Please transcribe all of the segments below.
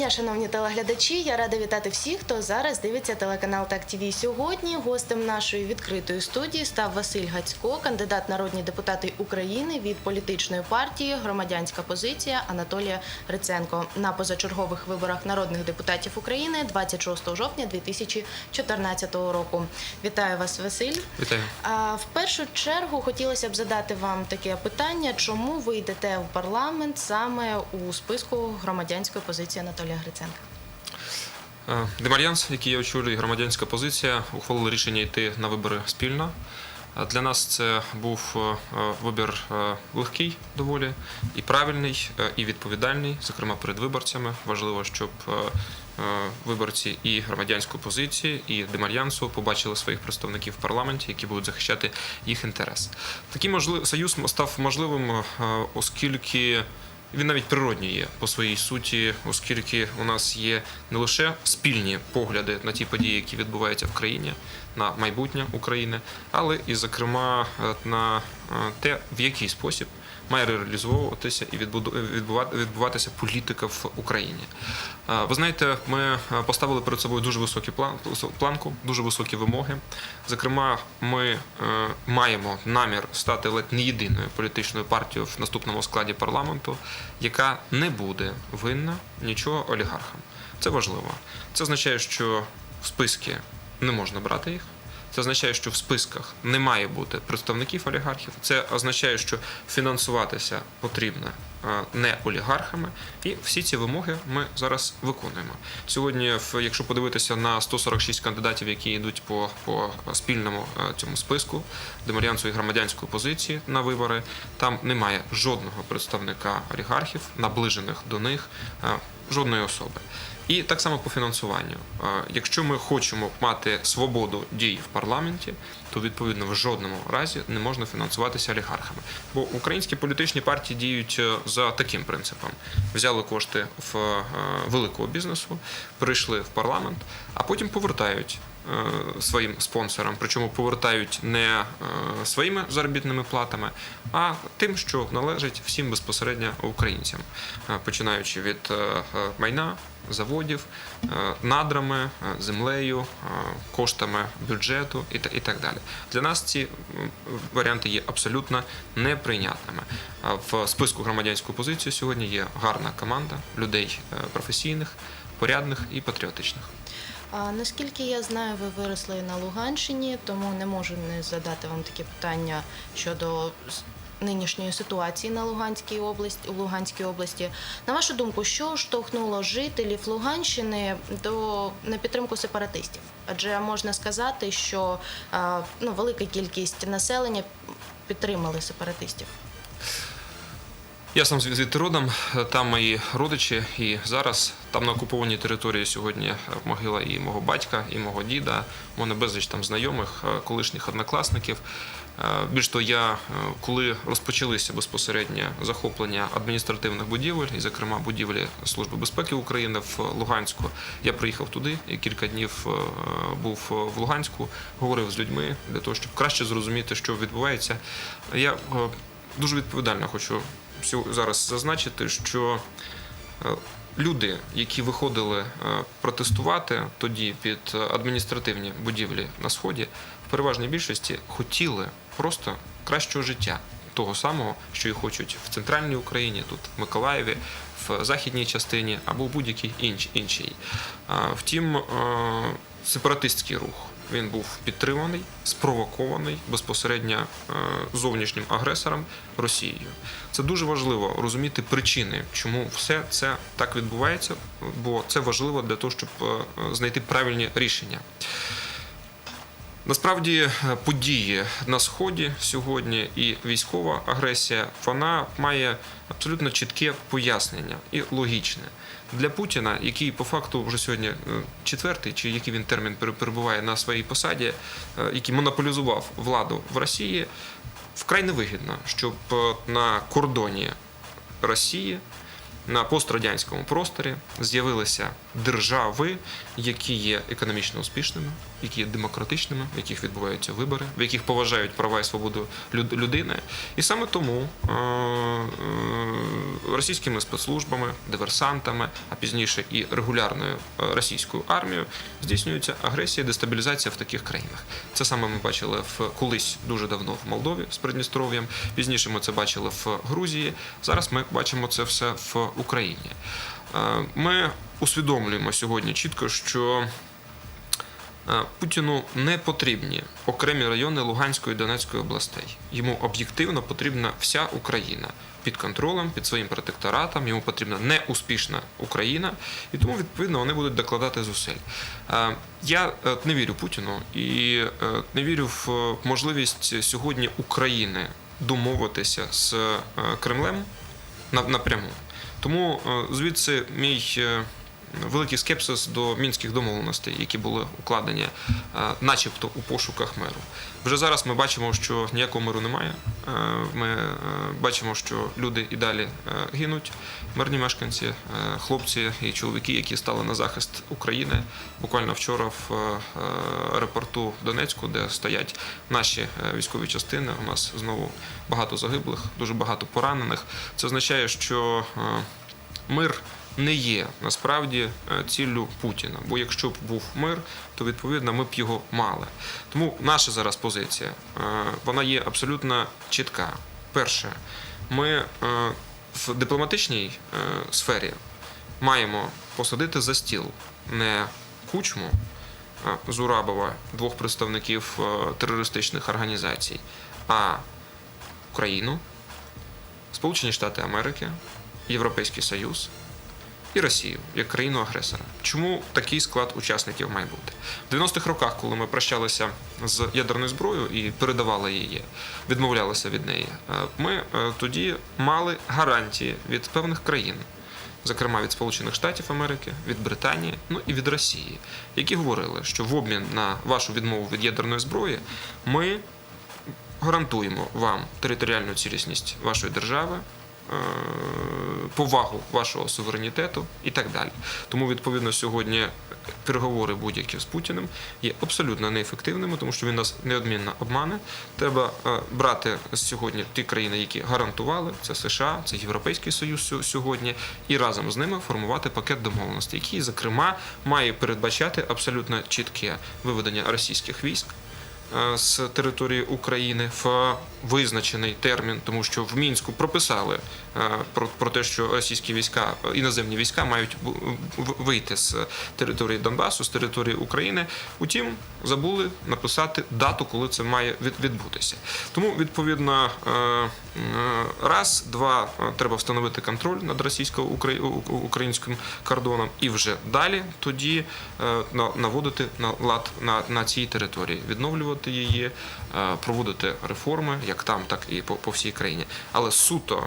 Дня, шановні телеглядачі. Я рада вітати всіх, хто зараз дивиться телеканал Так ТВ. Сьогодні гостем нашої відкритої студії став Василь Гацько, кандидат народні депутати України від політичної партії Громадянська позиція Анатолія Гриценко на позачергових виборах народних депутатів України 26 жовтня 2014 року. Вітаю вас, Василь. Вітаю. А в першу чергу хотілося б задати вам таке питання: чому ви йдете в парламент саме у списку громадянської позиції Анатолія Гриценка? Е, Демальянс, який я очолюю, громадянська позиція, ухвалили рішення йти на вибори спільно. Е, Для нас це був е, вибір легкий доволі і правильний, і відповідальний, зокрема перед виборцями. Важливо, щоб виборці і громадянської позиції, і Демальянсу побачили своїх представників в парламенті, які будуть захищати їх інтерес. Такий союз став можливим, оскільки він навіть природній є по своїй суті, оскільки у нас є не лише спільні погляди на ті події, які відбуваються в країні, на майбутнє України, але і, зокрема, е, на е, те, в який спосіб має реалізовуватися і відбуватися політика в Україні. Ви знаєте, ми поставили перед собою дуже високі планку, дуже високі вимоги. Зокрема, ми е, маємо намір стати ледь не єдиною політичною партією в наступному складі парламенту, яка не буде винна нічого олігархам. Це важливо. Це означає, що в списки не можна брати їх. Це означає, що в списках не має бути представників олігархів. Це означає, що фінансуватися потрібно не олігархами. І всі ці вимоги ми зараз виконуємо. Сьогодні, якщо подивитися на 146 кандидатів, які йдуть по, по спільному цьому списку демаріанцу і громадянської позиції на вибори, там немає жодного представника олігархів, наближених до них, жодної особи. І так само по фінансуванню. Якщо ми хочемо мати свободу дій в парламенті, то відповідно в жодному разі не можна фінансуватися олігархами. Бо українські політичні партії діють е, за таким принципом: взяли кошти в е, великого бізнесу, прийшли в парламент, а потім повертають. Е, Своїм спонсорам, причому повертають не е, своїми заробітними платами, а тим, що належить всім безпосередньо українцям, Е, починаючи від майна, заводів, надрами, землею, коштами бюджету і та- і так далі. Для нас ці варіанти є абсолютно неприйнятними. В списку громадянської позиції сьогодні є гарна команда людей професійних, порядних і патріотичних. А, наскільки я знаю, ви виросли на Луганщині, тому не можу не задати вам такі питання щодо нинішньої ситуації на Луганській області у Луганській області. На вашу думку, що штовхнуло жителів Луганщини до на підтримку сепаратистів? Адже можна сказати, що ну, велика кількість населення підтримали сепаратистів. Я сам звідти родом, там мої родичі, і зараз там на окупованій території сьогодні е, могила і мого батька, і мого діда. У мене безліч там знайомих, е, колишніх однокласників. Е, Більш того, я коли розпочалися безпосередньо захоплення адміністративних будівель, і зокрема будівлі Служби безпеки України в Луганську, я приїхав туди і кілька днів був в Луганську, говорив з людьми для того, щоб краще зрозуміти, що відбувається. Я дуже відповідально хочу зараз зазначити, що люди, які виходили е, протестувати тоді під е, адміністративні будівлі на сході, в переважній більшості хотіли просто кращого життя. Того самого, що і хочуть в центральній Україні, тут в Миколаєві, в західній частині або в будь-якій іншій. Втім, е, сепаратистський рух він був підтриманий, спровокований безпосередньо е, зовнішнім агресором Росією. Це дуже важливо розуміти причини, чому все це так відбувається, бо це важливо для того, щоб е, знайти правильні рішення. Насправді е, події на сході сьогодні і військова агресія вона має абсолютно чітке пояснення і логічне. Для Путіна, який по факту вже сьогодні е, четвертий, чи який він термін перебуває на своїй посаді, е, який монополізував владу в Росії, вкрай невигідно, щоб на кордоні Росії на пострадянському просторі з'явилися держави, які є економічно успішними, які є демократичними, в яких відбуваються вибори, в яких поважають права і свободу люд- людини. І саме тому е, е, російськими спецслужбами, диверсантами, а пізніше і регулярною е, російською армією здійснюється агресія, дестабілізація в таких країнах. Це саме ми бачили в колись дуже давно в Молдові з Придністров'ям. Пізніше ми це бачили в Грузії. Зараз ми бачимо це все в Україні. Е, Ми усвідомлюємо сьогодні чітко, що Е, Путіну не потрібні окремі райони Луганської і Донецької областей. Йому об'єктивно потрібна вся Україна під контролем, під своїм протекторатом. Йому потрібна неуспішна Україна, і тому відповідно вони будуть докладати зусиль. Е, Я не вірю Путіну і не вірю в можливість сьогодні України домовитися з Кремлем на- напряму. Тому е, звідси мій е, великий скепсис до мінських домовленостей, які були укладені, е, начебто у пошуках миру. Вже зараз ми бачимо, що ніякого миру немає. Е, Ми е, бачимо, що люди і далі гинуть. Мирні мешканці, хлопці і чоловіки, які стали на захист України. Буквально вчора в аеропорту Донецьку, де стоять наші військові частини, у нас знову багато загиблих, дуже багато поранених. Це означає, що мир не є насправді е, ціллю Путіна. Бо якщо б був мир, то відповідно ми б його мали. Тому наша зараз позиція е, вона є абсолютно чітка. Перше, ми е, в дипломатичній сфері маємо посадити за стіл не кучму Зурабова, двох представників терористичних організацій, а Україну, Сполучені Штати Америки, Європейський Союз і Росію як країну-агресора. Чому такий склад учасників має бути? В 90-х роках, коли ми прощалися з ядерною зброєю і передавали її, відмовлялися від неї, е, ми е, тоді мали гарантії від певних країн. Зокрема, від Сполучених Штатів Америки, від Британії, ну і від Росії, які говорили, що в обмін на вашу відмову від ядерної зброї ми гарантуємо вам територіальну цілісність вашої держави, повагу вашого суверенітету і так далі. Тому, відповідно, сьогодні переговори будь-які з Путіним є абсолютно неефективними, тому що він нас неодмінно обмане. Треба е, брати сьогодні ті країни, які гарантували, це США, це Європейський Союз сьогодні, і разом з ними формувати пакет домовленостей, який, зокрема, має передбачати абсолютно чітке виведення російських військ е, з території України в визначений термін, тому що в мінську прописали е, про, про те, що російські війська, е, іноземні війська мають вийти з території Донбасу, з території України. Утім, забули написати дату, коли це має відбутися. Тому відповідно е, е, раз, два е, треба встановити контроль над російсько-українським кордоном, і вже далі тоді е, на- наводити на лад на, на цій території, відновлювати її, е, проводити реформи, як там, так і по, по всій країні. Але суто,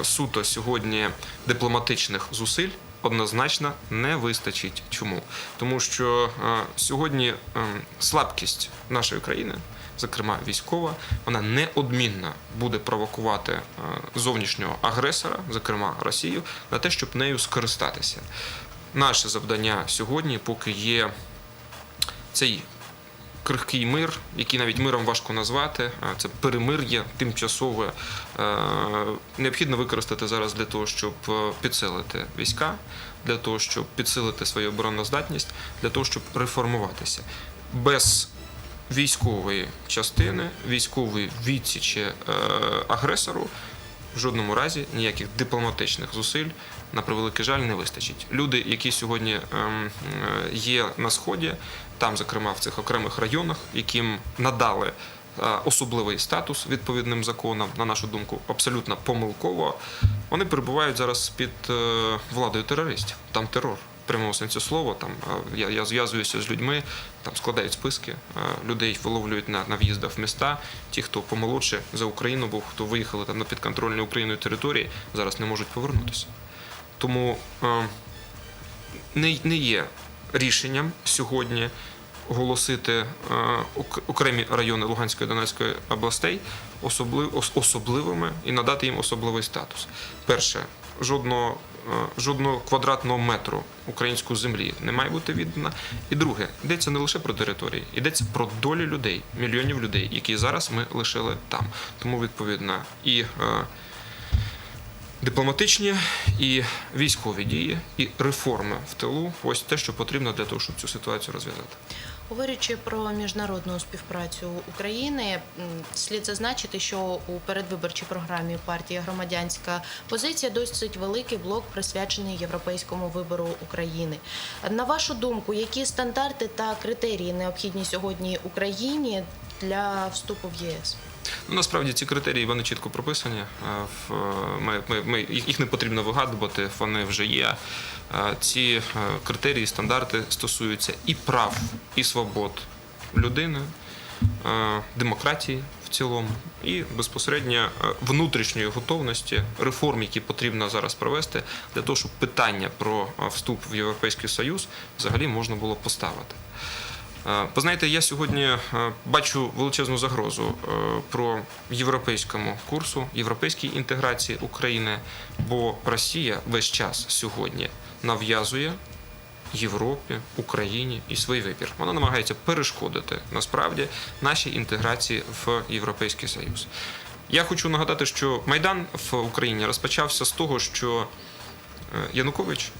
е, суто сьогодні дипломатичних зусиль. Однозначно не вистачить. Чому? Тому що е, сьогодні е, слабкість нашої країни, зокрема військова, вона неодмінно буде провокувати е, зовнішнього агресора, зокрема Росію, на те, щоб нею скористатися. Наше завдання сьогодні, поки є цей крихкий мир, який навіть миром важко назвати, це перемир'я тимчасове, е, необхідно використати зараз для того, щоб е, підсилити війська, для того, щоб підсилити свою обороноздатність, для того, щоб реформуватися. Без військової частини, військової відсічі е, агресору в жодному разі ніяких дипломатичних зусиль на превеликий жаль не вистачить. Люди, які сьогодні ем, е, є на сході, там, зокрема, в цих окремих районах, яким надали е, особливий статус відповідним законам, на нашу думку, абсолютно помилково, вони перебувають зараз під е, владою терористів. Там терор. в Прямому сенсі слова, там я, я зв'язуюся з людьми, там складають списки, людей виловлюють на, на в'їздах в міста. Ті, хто помолодше за Україну, був хто виїхали там на підконтрольні Україною території, зараз не можуть повернутися. Тому е, не, не є рішенням сьогодні оголосити е, ок- окремі райони Луганської і Донецької областей особли- ос- особливими і надати їм особливий статус. Перше, жодного жодного квадратного метру української землі не має бути віддана. І друге, йдеться не лише про території, йдеться про долі людей, мільйонів людей, які зараз ми лишили там. Тому відповідно і е, дипломатичні, і військові дії, і реформи в тилу ось те, що потрібно для того, щоб цю ситуацію розв'язати. Говорячи про міжнародну співпрацю України, слід зазначити, що у передвиборчій програмі партії громадянська позиція досить великий блок присвячений європейському вибору України. На вашу думку, які стандарти та критерії необхідні сьогодні Україні для вступу в ЄС? Ну, насправді ці критерії вони чітко прописані. Е, Ми, ми, ми, їх не потрібно вигадувати, вони вже є. Е, Ці е, критерії, стандарти стосуються і прав, і свобод людини, е, демократії в цілому, і безпосередньо е, внутрішньої готовності реформ, які потрібно зараз провести, для того, щоб питання про е, вступ в Європейський Союз взагалі можна було поставити. Е, Познаєте, я сьогодні е, бачу величезну загрозу е, про європейському курсу, європейській інтеграції України, бо Росія весь час сьогодні нав'язує Європі, Україні і свій вибір. Вона намагається перешкодити насправді нашій інтеграції в Європейський Союз. Я хочу нагадати, що Майдан в Україні розпочався з того, що Янукович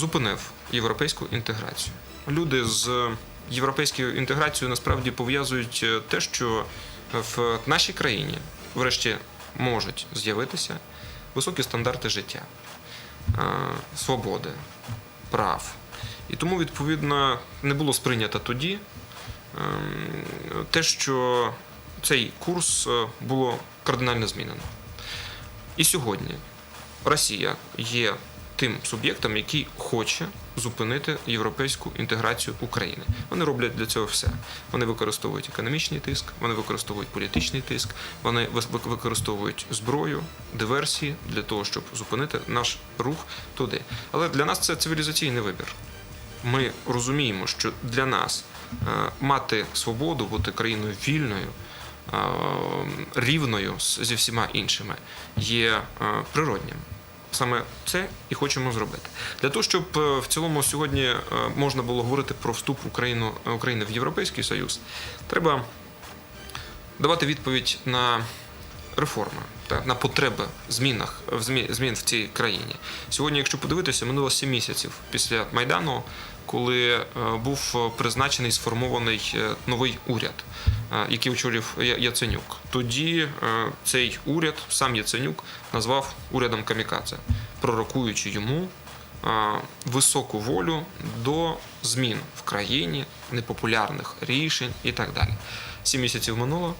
зупинив європейську інтеграцію. Люди з європейською інтеграцією насправді пов'язують е, те, що в нашій країні, врешті, можуть з'явитися високі стандарти життя, е, свободи, прав. І тому, відповідно, не було сприйнято тоді ем, те, що цей курс е, було кардинально змінено. І сьогодні Росія є тим суб'єктом, який хоче зупинити європейську інтеграцію України. Вони роблять для цього все. Вони використовують економічний тиск, вони використовують політичний тиск, вони використовують зброю, диверсії для того, щоб зупинити наш рух туди. Але для нас це цивілізаційний вибір. Ми розуміємо, що для нас е, мати свободу, бути країною вільною, е, рівною зі всіма іншими є е, природнім. Саме це і хочемо зробити. Для того, щоб е, в цілому сьогодні е, можна було говорити про вступ Україну, України в Європейський Союз, треба давати відповідь на реформи, та, на потреби змінах, змін в цій країні. Сьогодні, якщо подивитися, минуло 7 місяців після Майдану, коли е, був призначений сформований е, новий уряд, е, який очолив Я- Яценюк. Тоді цей уряд, сам Яценюк, назвав урядом Камікадзе, пророкуючи йому високу волю до змін в країні, непопулярних рішень і так далі. Сім місяців минуло,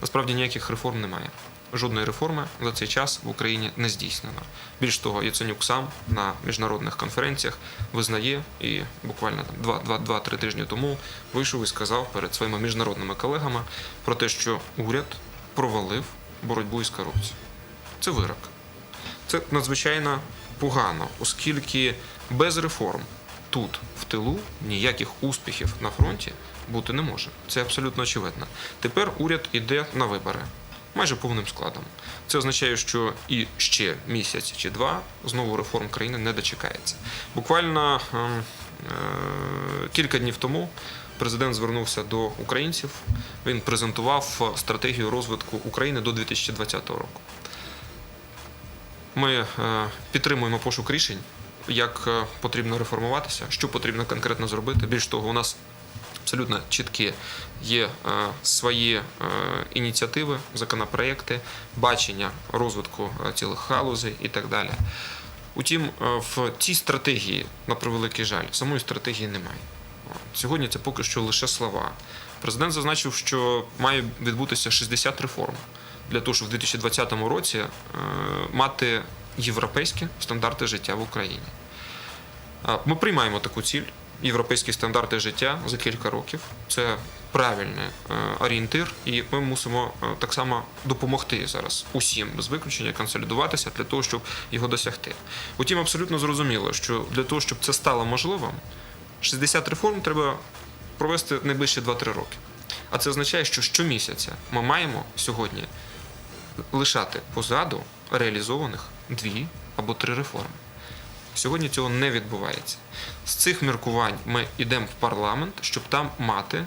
насправді ніяких реформ немає. Жодної реформи за цей час в Україні не здійснено. Більш того, Яценюк сам на міжнародних конференціях визнає і буквально там два- два- два-три тижні тому вийшов і сказав перед своїми міжнародними колегами про те, що уряд провалив боротьбу із корупцією. Це вирок. Це надзвичайно погано, оскільки без реформ тут, в тилу, ніяких успіхів на фронті бути не може. Це абсолютно очевидно. Тепер уряд іде на вибори майже повним складом. Це означає, що і ще місяць чи два знову реформ країни не дочекається. Буквально ем, е, кілька днів тому президент звернувся до українців. Він презентував стратегію розвитку України до 2020 року. Ми е, підтримуємо пошук рішень, як е, потрібно реформуватися, що потрібно конкретно зробити. Більш того, у нас абсолютно чіткі є е, свої е, ініціативи, законопроекти, бачення розвитку е, цілих галузей і так далі. Утім, в цій стратегії, на превеликий жаль, самої стратегії немає. Сьогодні це поки що лише слова. Президент зазначив, що має відбутися 60 реформ для того, щоб в 2020 році мати європейські стандарти життя в Україні. Ми приймаємо таку ціль. Європейські стандарти життя за кілька років. Це правильний е, орієнтир, і ми мусимо е, так само допомогти зараз усім без виключення консолідуватися для того, щоб його досягти. Утім, абсолютно зрозуміло, що для того, щоб це стало можливим, 60 реформ треба провести найближчі 2-3 роки. А це означає, що щомісяця ми маємо сьогодні лишати позаду реалізованих дві або три реформи. Сьогодні цього не відбувається. З цих міркувань ми йдемо в парламент, щоб там мати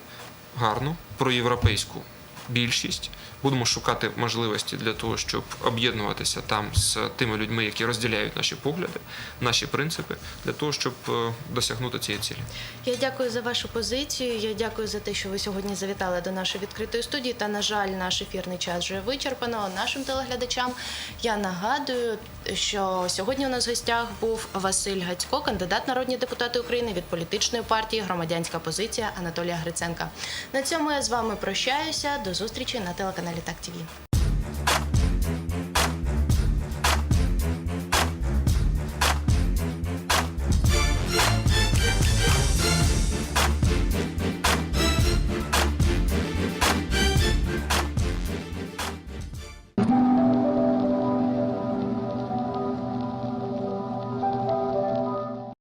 гарну проєвропейську більшість. Будемо шукати можливості для того, щоб об'єднуватися там з тими людьми, які розділяють наші погляди, наші принципи, для того, щоб е, досягнути цієї цілі. Я дякую за вашу позицію. Я дякую за те, що ви сьогодні завітали до нашої відкритої студії. Та на жаль, наш ефірний час вже вичерпано. Нашим телеглядачам я нагадую, що сьогодні у нас в гостях був Василь Гацько, кандидат народні депутати України від політичної партії Громадянська позиція Анатолія Гриценка. На цьому я з вами прощаюся. До зустрічі на телеканалі Так ТВ.